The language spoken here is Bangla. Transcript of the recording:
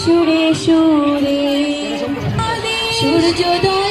সুরে সুরে। সূর্যোদয়